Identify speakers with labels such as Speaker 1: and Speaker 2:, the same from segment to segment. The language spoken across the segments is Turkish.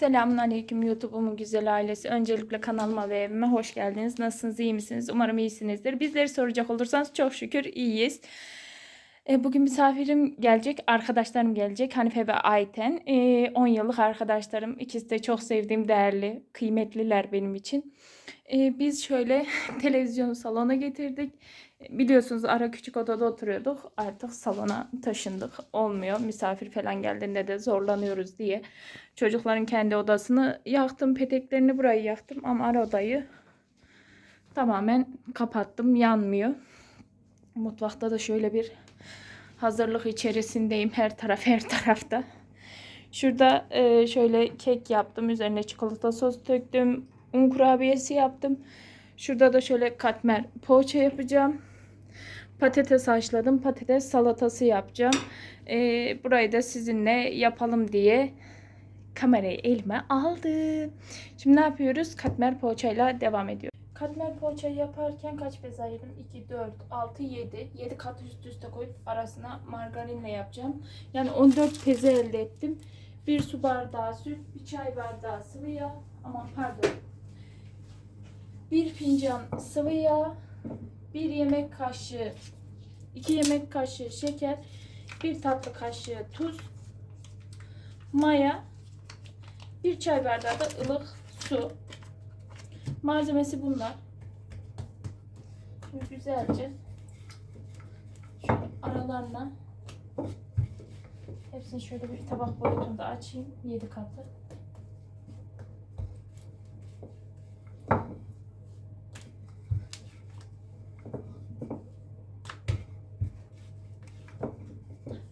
Speaker 1: Selamun Aleyküm YouTube'umun güzel ailesi. Öncelikle kanalıma ve evime hoş geldiniz. Nasılsınız, iyi misiniz? Umarım iyisinizdir. Bizleri soracak olursanız çok şükür iyiyiz. E, Bugün misafirim gelecek, arkadaşlarım gelecek. Hanife ve Ayten. E, 10 yıllık arkadaşlarım. İkisi de çok sevdiğim, değerli, kıymetliler benim için. E, Biz şöyle televizyonu salona getirdik. E, Biliyorsunuz ara küçük odada oturuyorduk. Artık salona taşındık. Olmuyor. Misafir falan geldiğinde de zorlanıyoruz diye. Çocukların kendi odasını yaktım. Peteklerini burayı yaktım. Ama ara odayı tamamen kapattım. Yanmıyor. Mutfakta da şöyle bir hazırlık içerisindeyim. Her taraf her tarafta. Şurada e, şöyle kek yaptım. Üzerine çikolata sos döktüm. Un kurabiyesi yaptım. Şurada da şöyle katmer poğaça yapacağım. Patates haşladım. Patates salatası yapacağım. E, burayı da sizinle yapalım diye kamerayı elime aldım. Şimdi ne yapıyoruz? Katmer poğaçayla devam ediyoruz. Katmer poğaçayı yaparken kaç bez ayırdım? 2, 4, 6, 7. 7 kat üst üste koyup arasına margarinle yapacağım. Yani 14 peze elde ettim. Bir su bardağı süt, bir çay bardağı sıvı yağ. Aman pardon. Bir fincan sıvı yağ, bir yemek kaşığı, 2 yemek kaşığı şeker, bir tatlı kaşığı tuz, maya, bir çay bardağı da ılık su. Malzemesi bunlar. Şimdi güzelce şöyle aralarına hepsini şöyle bir tabak boyutunda açayım. 7 katı.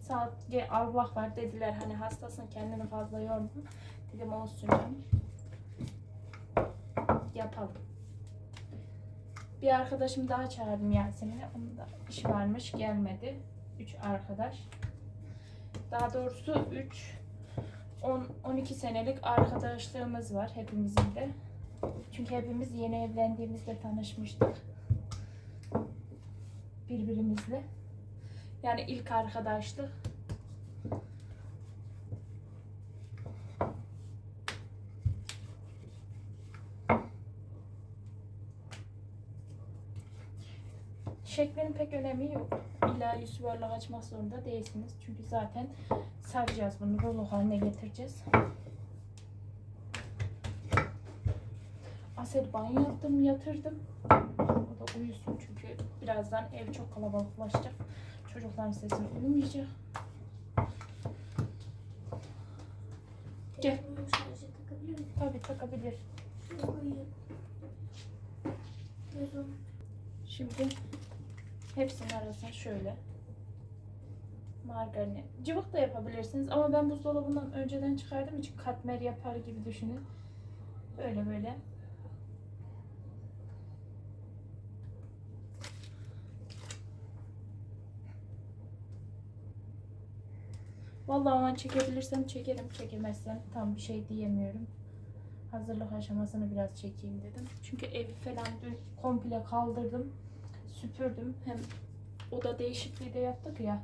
Speaker 1: Saat Allah var dediler hani hastasın kendini fazla yorma. Dedim olsun canım yapalım. Bir arkadaşım daha çağırdım Yasemin'e. Onun da iş varmış gelmedi. Üç arkadaş. Daha doğrusu 3 10 12 senelik arkadaşlığımız var hepimizin de. Çünkü hepimiz yeni evlendiğimizde tanışmıştık. Birbirimizle. Yani ilk arkadaşlık. Önemi yok. İlla yuvarlak açmak zorunda değilsiniz. Çünkü zaten saracağız bunu. Rulo haline getireceğiz. Asel banyo yaptım, yatırdım. O da uyusun çünkü birazdan ev çok kalabalıklaşacak. Çocukların sesini uyumayacak. Gel. Tabii takabilir. Şimdi hepsinin arasına şöyle margarini. Cıvık da yapabilirsiniz ama ben buzdolabından önceden çıkardığım için katmer yapar gibi düşünün. Böyle böyle. Vallahi ama çekebilirsem çekerim, çekemezsem tam bir şey diyemiyorum. Hazırlık aşamasını biraz çekeyim dedim. Çünkü evi falan dün komple kaldırdım. Süpürdüm. Hem oda değişikliği de yaptık ya.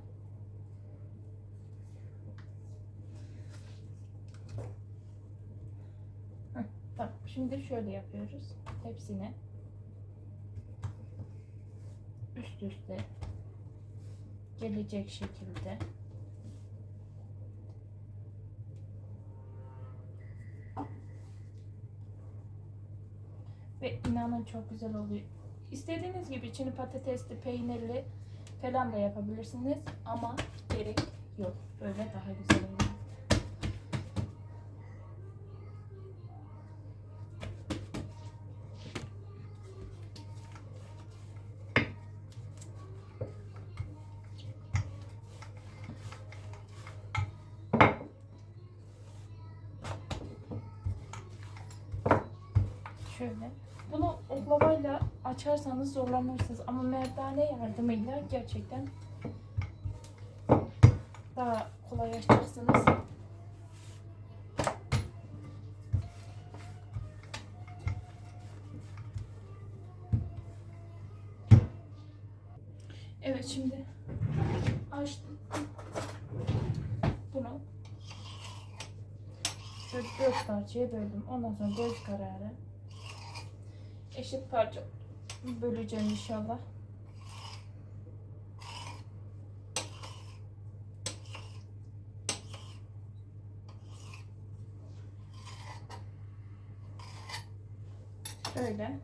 Speaker 1: Heh, Tamam. Şimdi şöyle yapıyoruz. Hepsine üst üste gelecek şekilde Ve inanın çok güzel oluyor. İstediğiniz gibi içini patatesli, peynirli falan da yapabilirsiniz. Ama gerek yok. Böyle daha güzel oluyor. Şöyle. Bunu oklavayla açarsanız zorlanırsınız ama merdane yardımıyla gerçekten daha kolay açacaksınız. Evet şimdi açtım. Bunu dört parçaya böldüm. Ondan sonra göz kararı eşit parça böleceğim inşallah. Böyle.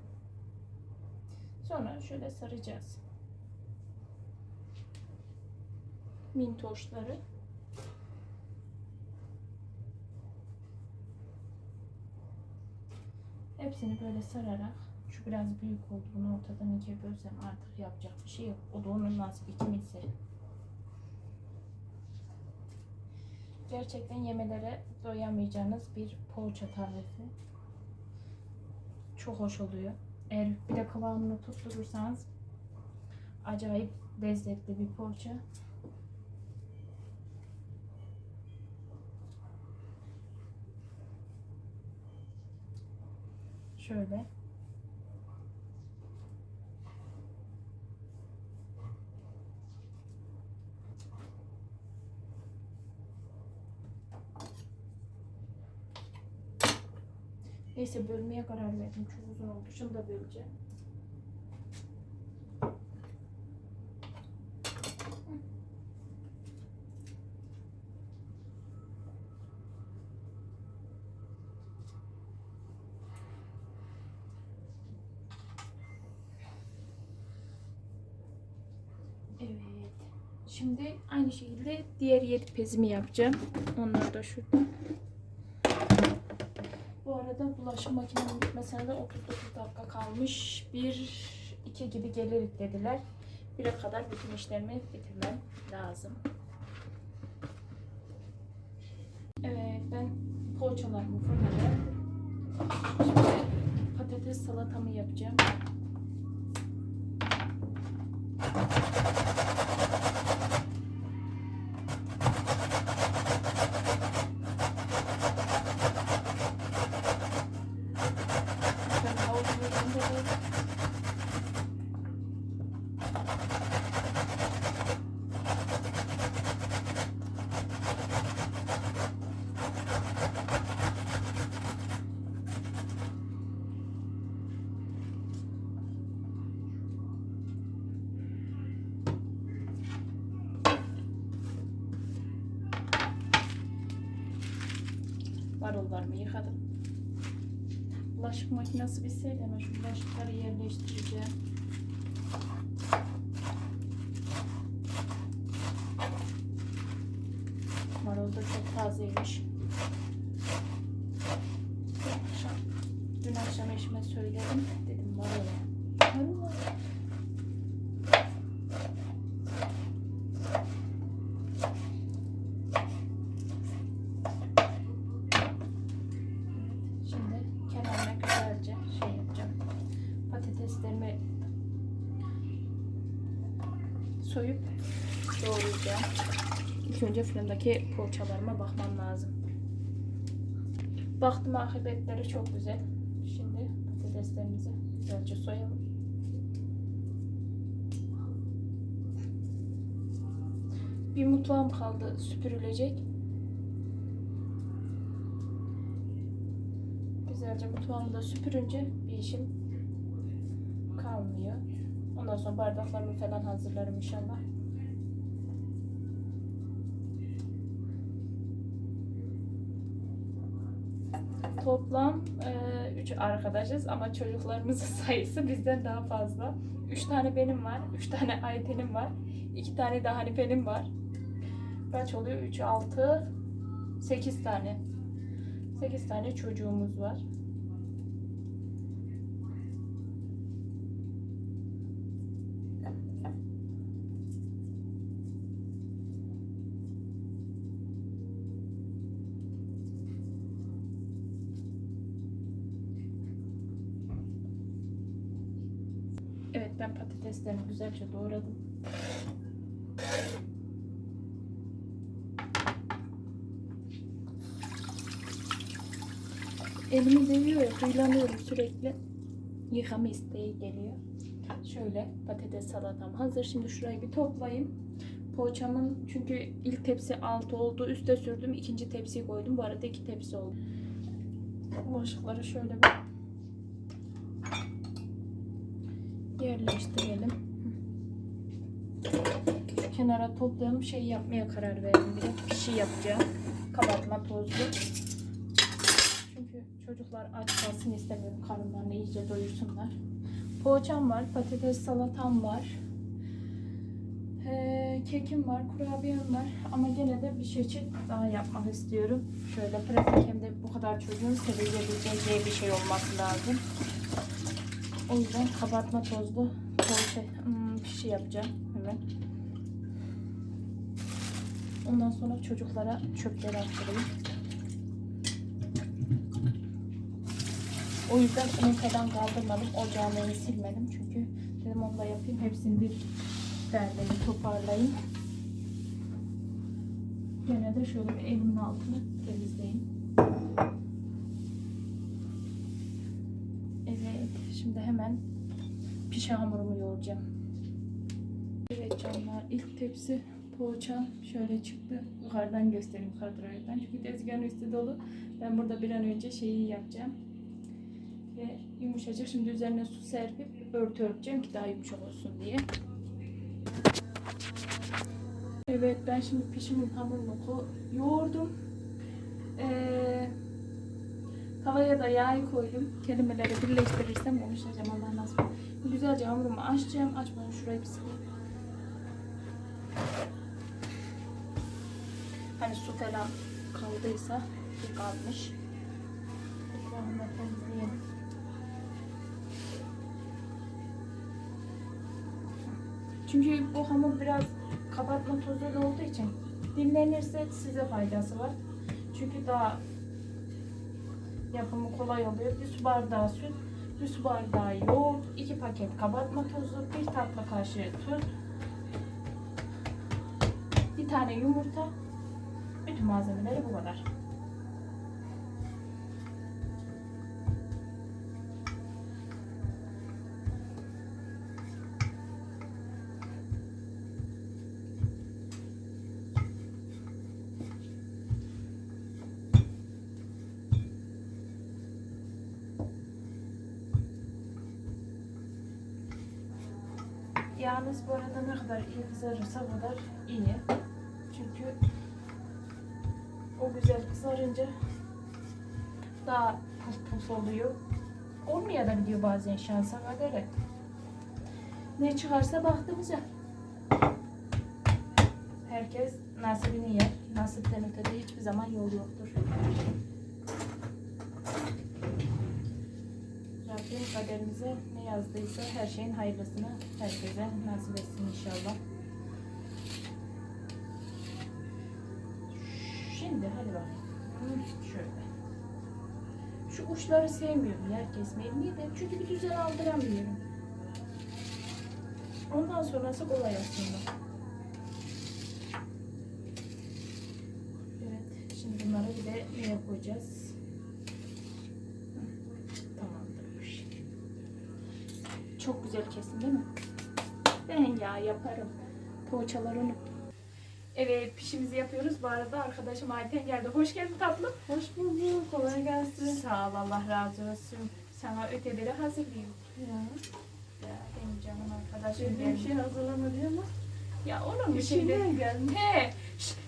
Speaker 1: Sonra şöyle saracağız. Mintoşları. Hepsini böyle sararak şu biraz büyük oldu. Bunu ortadan ikiye bölsem artık yapacak bir şey yok. O da onun nasibi kimisi. Gerçekten yemelere doyamayacağınız bir poğaça tarifi. Çok hoş oluyor. Eğer bir de kıvamını tutturursanız acayip lezzetli bir poğaça. Şöyle. Neyse bölmeye karar verdim. Çok uzun oldu. Şunu da böleceğim. Evet. Şimdi aynı şekilde diğer yedi pezimi yapacağım. Onlar da şurada. Arada bulaşık makinenin bitmesine de 39 dakika kalmış. 1 2 gibi gelir dediler. 1'e kadar bütün işlerimi bitirmem lazım. Evet ben poğaçalarımı fırladım. Şimdi patates salatamı yapacağım. Marullarımı yıkadım. Bulaşık makinesi bitseydi hemen şu bulaşıkları yerleştireceğim. Marul da çok tazeymiş. Dün akşam, dün akşam eşime söyledim. Dedim marul. Marul var. Şimdi kenarına güzelce şey yapacağım. Patateslerimi soyup doğrayacağım. İlk önce fırındaki poğaçalarıma bakmam lazım. Baktım akıbetleri çok güzel. Şimdi patateslerimizi güzelce soyalım. Bir mutfağım kaldı süpürülecek. Güzelce mutfağımı da süpürünce bir işim kalmıyor. Ondan sonra bardaklarımı falan hazırlarım inşallah. Toplam 3 arkadaşız ama çocuklarımızın sayısı bizden daha fazla. 3 tane benim var, 3 tane Ayten'im var, 2 tane de Hanife'nin var. Kaç oluyor? 3, 6, 8 tane. 8 tane çocuğumuz var. Evet ben patateslerimi güzelce doğradım. Elimi değiyor ya huylanıyorum sürekli. Yıkama isteği geliyor. Şöyle patates salatam hazır. Şimdi şurayı bir toplayayım. Poğaçamın çünkü ilk tepsi altı oldu. Üste sürdüm. ikinci tepsiyi koydum. Bu arada iki tepsi oldu. Bulaşıkları şöyle bir yerleştirelim. Şu kenara toplayalım. Şey yapmaya karar verdim. Bir de pişi yapacağım. Kabartma tozlu. Çünkü çocuklar aç kalsın istemiyorum. Karınlarını iyice doyursunlar. Poğaçam var. Patates salatam var. Ee, kekim var, kurabiyem var ama gene de bir çeşit daha yapmak istiyorum. Şöyle pratik hem de bu kadar çocuğun sevebileceği bir şey olması lazım. O yüzden kabartma tozlu poğaça, hmm, pişi yapacağım hemen. Ondan sonra çocuklara çöpleri attırayım. O yüzden onu falan kaldırmadım. Ocağın önünü silmedim çünkü dedim onu da yapayım. Hepsini bir derleyip toparlayayım. Gene de şöyle bir elimin altını temizleyeyim. Evet, şimdi hemen pişe hamurumu yoğuracağım. Evet canlar, ilk tepsi poğaça şöyle çıktı. Yukarıdan göstereyim kadroydan. Çünkü tezgahın üstü dolu. Ben burada bir an önce şeyi yapacağım. Ve yumuşacık. Şimdi üzerine su serpip örtü örteceğim ki daha yumuşak olsun diye. Evet ben şimdi pişimin hamurunu yoğurdum. Ee, tavaya da yağ koydum. Kelimeleri birleştirirsem konuşacağım Allah nasip. Güzelce hamurumu açacağım. Açmadan şurayı bir sileyim. Hani su falan kaldıysa kalmış. Etrafını da temizleyelim. Çünkü bu hamur biraz kabartma tozuyla olduğu için dinlenirse size faydası var. Çünkü daha yapımı kolay oluyor. Bir su bardağı süt, bir su bardağı yoğurt, iki paket kabartma tozu, bir tatlı kaşığı tuz, bir tane yumurta. Bütün malzemeleri bu kadar. Yalnız bu arada ne kadar iyi kızarırsa kadar iyi. Çünkü o güzel kızarınca daha puf puf oluyor. Olmuyor da gidiyor bazen şansa kadere. Ne çıkarsa bahtımıza. Herkes nasibini yer. Nasipten ötede hiçbir zaman yol yoktur. Kaderimize ne yazdıysa her şeyin hayırlısını herkese nasip etsin inşallah. Şimdi hadi bakalım. Şöyle. Şu uçları sevmiyorum yer kesmeyi. Niye de? Çünkü bir düzen aldıramıyorum. Ondan sonrası kolay aslında. Evet. Şimdi bunları bir de neye koyacağız? Hı, Tamamdır bu iş. Çok güzel kesin değil mi? Ben ya yaparım. Poğaçaları unuttum. Evet pişimizi yapıyoruz. Bu arada arkadaşım Ayten geldi. Hoş geldin tatlım.
Speaker 2: Hoş bulduk. Kolay gelsin.
Speaker 1: Sağ ol Allah razı olsun. Sana öteleri hazırlayayım.
Speaker 2: Ya.
Speaker 1: Ya benim canım arkadaşım benim.
Speaker 2: şey hazırlamadı ama.
Speaker 1: Ya olur mu şimdi?
Speaker 2: İçinden geldi.
Speaker 1: He,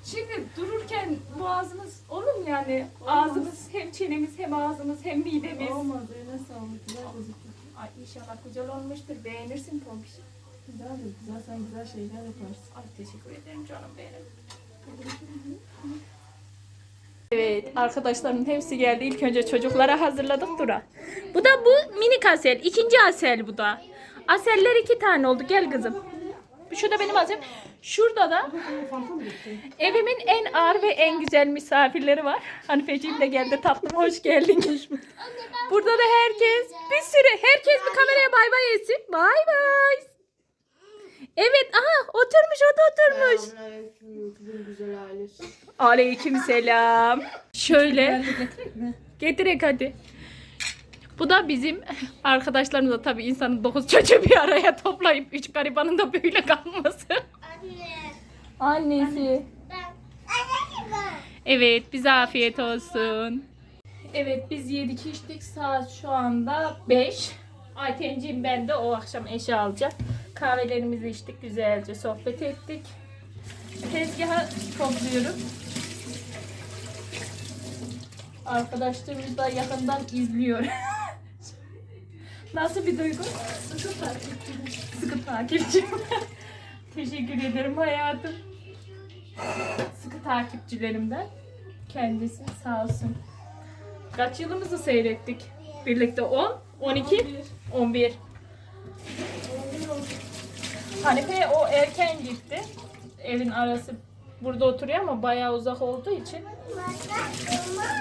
Speaker 1: şimdi dururken boğazımız olur mu yani?
Speaker 2: Olmaz.
Speaker 1: Ağzımız hem çenemiz hem ağzımız hem midemiz.
Speaker 2: Olmadı. Eline sağlık.
Speaker 1: Ay inşallah güzel olmuştur. Beğenirsin Tombiş.
Speaker 2: Güzel de güzel. Sen güzel şeyler yaparsın.
Speaker 1: Ay teşekkür ederim canım benim. Evet arkadaşlarımın hepsi geldi. İlk önce çocuklara hazırladık Dura. Bu da bu minik asel. ikinci asel bu da. Aseller iki tane oldu. Gel kızım. Şu da benim aselim. Şurada da evimin en ağır ve en güzel misafirleri var. Hanifeciğim de geldi tatlım. Hoş geldin. Burada da herkes bir sürü. Herkes bir kameraya bay bay etsin. Bay bay. Evet aha oturmuş o da oturmuş. Aleyküm selam. Şöyle
Speaker 2: getirek
Speaker 1: hadi. Bu da bizim arkadaşlarımız da tabii insanın dokuz çocuğu bir araya toplayıp üç garibanın da böyle kalması. Annesi. Evet bize afiyet olsun. Evet biz yedik içtik. Saat şu anda 5. Aytenciğim ben de o akşam eşi alacak. Kahvelerimizi içtik. Güzelce sohbet ettik. Tezgahı topluyorum. Arkadaşlarımız da yakından izliyor. Nasıl bir duygu?
Speaker 2: Sıkı takipçi.
Speaker 1: Sıkı takipçim. Teşekkür ederim hayatım. Sıkı takipçilerimden. Kendisi sağ olsun. Kaç yılımızı seyrettik? Birlikte 10, 12, 11. Hanife o erken gitti. Evin arası burada oturuyor ama bayağı uzak olduğu için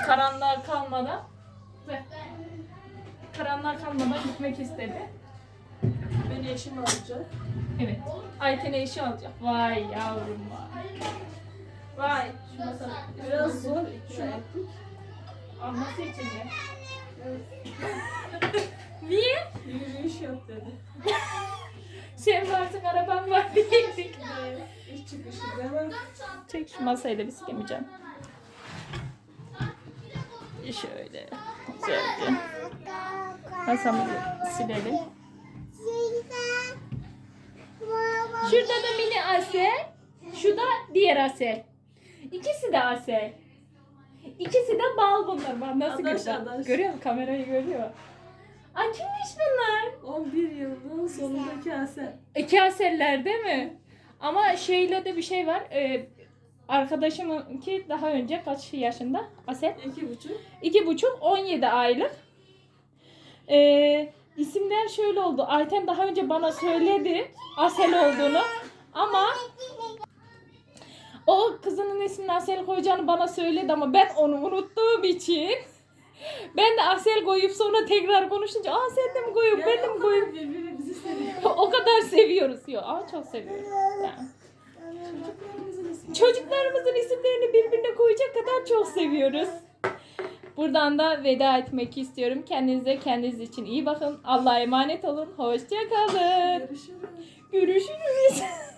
Speaker 1: karanlığa kalmadan ve karanlığa kalmadan gitmek istedi.
Speaker 2: Beni eşim alacak.
Speaker 1: Evet. Ayten'e işi alacak. Vay yavrum vay. Vay. Şu masa
Speaker 2: Biraz zor ikna ettik.
Speaker 1: alması için.
Speaker 2: Evet.
Speaker 1: Niye?
Speaker 2: Yürüyüş yap dedi.
Speaker 1: Sen varsın araban var diyecektik.
Speaker 2: İş çıkışı demem.
Speaker 1: Çek şu masayı da bir silemeyeceğim. Şöyle. Güzelce. Masamızı silelim. Şurada da mini Asel. Şu da diğer Asel. İkisi de Asel. İkisi de bal bunlar. Bak nasıl
Speaker 2: Adaş,
Speaker 1: görüyor?
Speaker 2: adaş.
Speaker 1: Görüyor musun? Kamerayı görüyor. Ay kimmiş bunlar?
Speaker 2: 11 yılın sonundaki Hasan.
Speaker 1: İki Aseller değil mi? Ama şeyle de bir şey var. Ee, arkadaşımınki daha önce kaç yaşında? Asel?
Speaker 2: İki buçuk.
Speaker 1: İki buçuk, 17 aylık. Ee, isimler şöyle oldu. Ayten daha önce bana söyledi Asel olduğunu. Ama o kızının ismini Asel koyacağını bana söyledi ama ben onu unuttuğum için ben de Asel koyup sonra tekrar konuşunca aa sen de mi koyup ben de mi koyup
Speaker 2: Birbirini bizi seviyor.
Speaker 1: o kadar seviyoruz. Yok, aa çok seviyoruz. Yani. Çocuklarımızın isimlerini birbirine koyacak kadar çok seviyoruz. Buradan da veda etmek istiyorum. Kendinize kendiniz için iyi bakın. Allah'a emanet olun. Hoşça kalın.
Speaker 2: Görüşürüz.
Speaker 1: Görüşürüz.